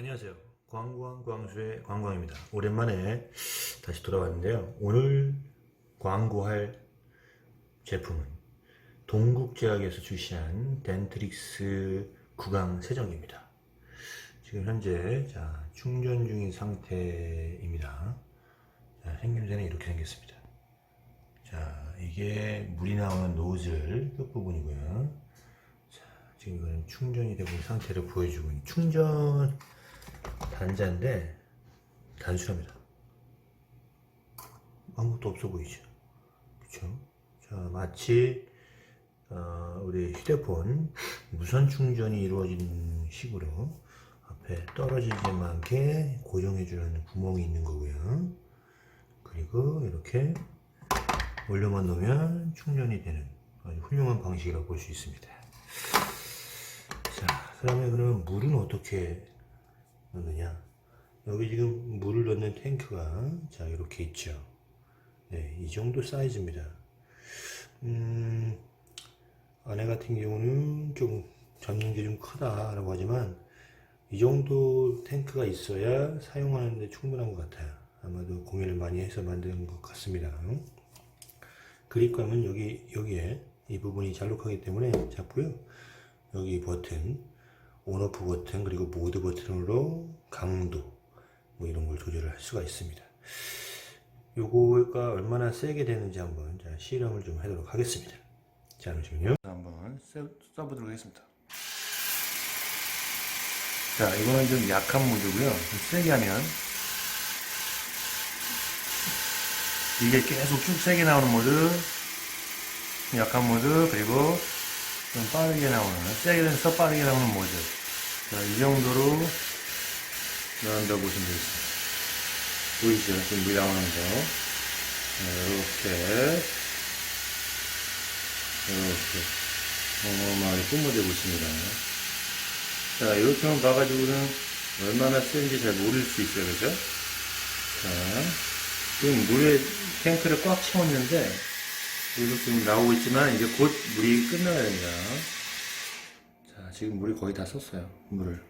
안녕하세요. 광광 광수의 광광입니다. 오랜만에 다시 돌아왔는데요. 오늘 광고할 제품은 동국제약에서 출시한 덴트릭스 구강 세정기입니다. 지금 현재 자, 충전 중인 상태입니다. 자, 생김새는 이렇게 생겼습니다. 자, 이게 물이 나오는 노즐 끝부분이고요. 자, 지금 충전이 되고 있는 상태를 보여주고 있는 충전 단자인데 단순합니다. 아무것도 없어 보이죠? 그쵸? 자, 마치 어, 우리 휴대폰 무선 충전이 이루어지는 식으로 앞에 떨어지지 않게 고정해주는 구멍이 있는 거고요. 그리고 이렇게 올려만 놓으면 충전이 되는 아주 훌륭한 방식이라고 볼 수 있습니다. 자, 그 다음에 그러면 물은 어떻게 넣느냐? 여기 지금 물을 넣는 탱크가 자 이렇게 있죠. 네, 이 정도 사이즈입니다. 음, 아내 같은 경우는 좀 잡는 게 좀 크다 라고 하지만 이 정도 탱크가 있어야 사용하는데 충분한 것 같아요. 아마도 고민을 많이 해서 만든 것 같습니다. 그립감은 여기 여기에 이 부분이 잘록하기 때문에 잡고요. 여기 버튼, 온오프 버튼 그리고 모드 버튼으로 강도 뭐 이런 걸 조절을 할 수가 있습니다. 요거가 얼마나 세게 되는지 한번 자, 실험을 좀 하도록 하겠습니다. 자, 잠시만요. 한번 써, 써보도록 하겠습니다. 자, 이거는 좀 약한 모드고요. 좀 세게 하면 이게 계속 쭉 세게 나오는 모드, 약한 모드, 그리고 좀 빠르게 나오는, 세게 돼서 빠르게 나오는 모드. 자, 이 정도로 나온다고 보시면 되겠습니다. 보이시죠? 지금 물 나오는 거. 이렇게, 이렇게, 어마어마하게 뿜어대고 있습니다. 자, 이렇게만 봐가지고는 얼마나 센지 잘 모를 수 있어요. 그죠? 자, 지금 물에 탱크를 꽉 채웠는데, 물도 지금 나오고 있지만, 이제 곧 물이 끝나야 됩니다. 자, 지금 물이 거의 다 썼어요. 물을.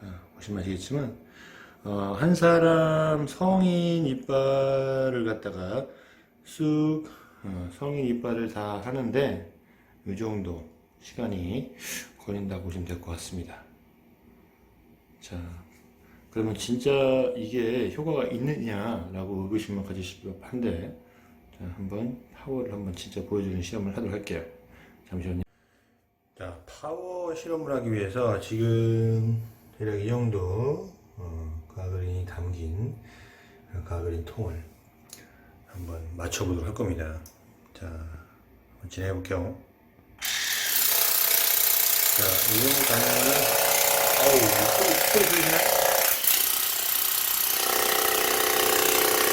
자, 보시면 아시겠지만, 어, 한 사람 성인 이빨을 갖다가 쑥, 어, 성인 이빨을 다 하는데, 이 정도 시간이 걸린다고 보시면 될 것 같습니다. 자, 그러면 진짜 이게 효과가 있느냐라고 의구심을 가지실 법한데, 자, 한번 파워를 한번 진짜 보여주는 실험을 하도록 할게요. 잠시만요. 자, 파워 실험을 하기 위해서 지금 대략 이 정도 어, 가그린이 담긴 가그린 통을 한번 맞춰보도록 할 겁니다. 자, 한번 진행해 볼게요. 자, 이 정도 가면은, 어우, 소리, 소리 들리시나요?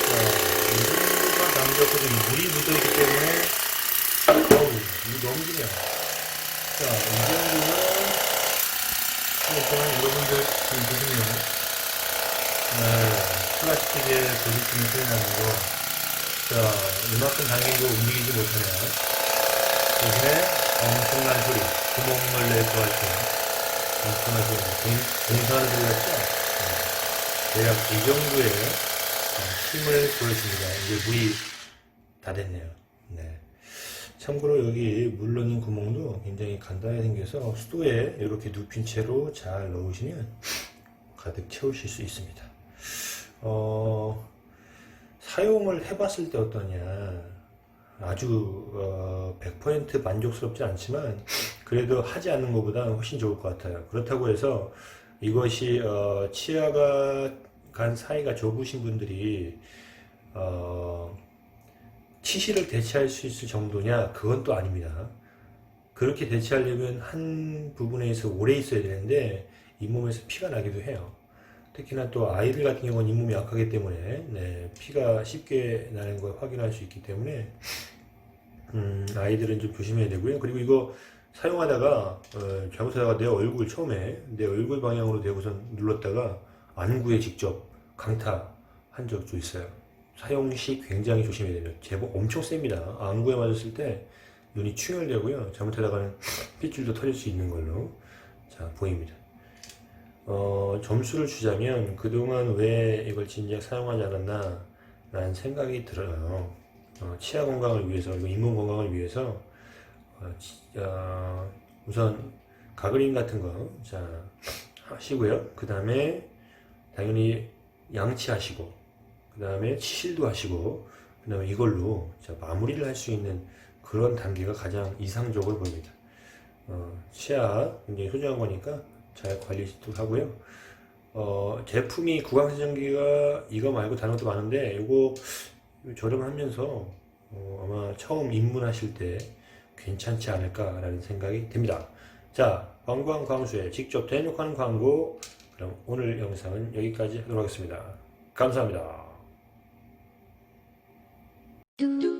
자, 이 정도가 남겨서 좀 물이 묻어있기 때문에, 어우, 이거 넘기네요. 자, 이 정도면, 일단 여러분들 지금 보시면, 네, 플라스틱에 부딪히는 소리 나는 거, 자, 이만큼 당긴 거 움직이지 못하네요. 대신에 엄청난 소리, 구멍을 내서 할 때, 엄청난 소리, 공, 공사하는 소리 같죠? 네. 대략 이 정도의 어, 힘을 보여줍니다. 이제 물이 다 됐네요. 네. 참고로 여기 물 넣는 구멍도 굉장히 간단하게 생겨서 수도에 이렇게 눕힌 채로 잘 넣으시면 가득 채우실 수 있습니다. 어, 사용을 해봤을 때 어떠냐. 아주 어, 100% 만족스럽지 않지만 그래도 하지 않는 것보다 훨씬 좋을 것 같아요. 그렇다고 해서 이것이 어, 치아가 간 사이가 좁으신 분들이 어, 치실을 대체할 수 있을 정도냐? 그건 또 아닙니다. 그렇게 대체하려면 한 부분에서 오래 있어야 되는데 잇몸에서 피가 나기도 해요. 특히나 또 아이들 같은 경우는 잇몸이 약하기 때문에 네, 피가 쉽게 나는 걸 확인할 수 있기 때문에 음, 아이들은 좀 조심해야 되고요. 그리고 이거 사용하다가 어, 잘못하다가 내 얼굴 처음에 내 얼굴 방향으로 대고선 눌렀다가 안구에 직접 강타한 적도 있어요. 사용 시 굉장히 조심해야 돼요. 제법 엄청 셉니다. 안구에 맞았을 때 눈이 충혈되고요. 잘못하다가는 핏줄도 터질 수 있는 걸로 자 보입니다. 어, 점수를 주자면 그동안 왜 이걸 진작 사용하지 않았나 라는 생각이 들어요. 어, 치아 건강을 위해서, 그리고 잇몸 건강을 위해서 어, 지- 어, 우선 가그린 같은 거 자, 하시고요. 그 다음에 당연히 양치하시고 그 다음에 치실도 하시고 그 다음에 이걸로 자, 마무리를 할 수 있는 그런 단계가 가장 이상적으로 보입니다. 어, 치아 굉장히 소중한 거니까 잘 관리도 하고요. 어, 제품이 구강세정기가 이거 말고 다른 것도 많은데 이거 저렴하면서 어, 아마 처음 입문하실 때 괜찮지 않을까라는 생각이 듭니다. 자, 관광 광수에 직접 대놓고 하는 광고 그럼 오늘 영상은 여기까지 하도록 하겠습니다. 감사합니다. Do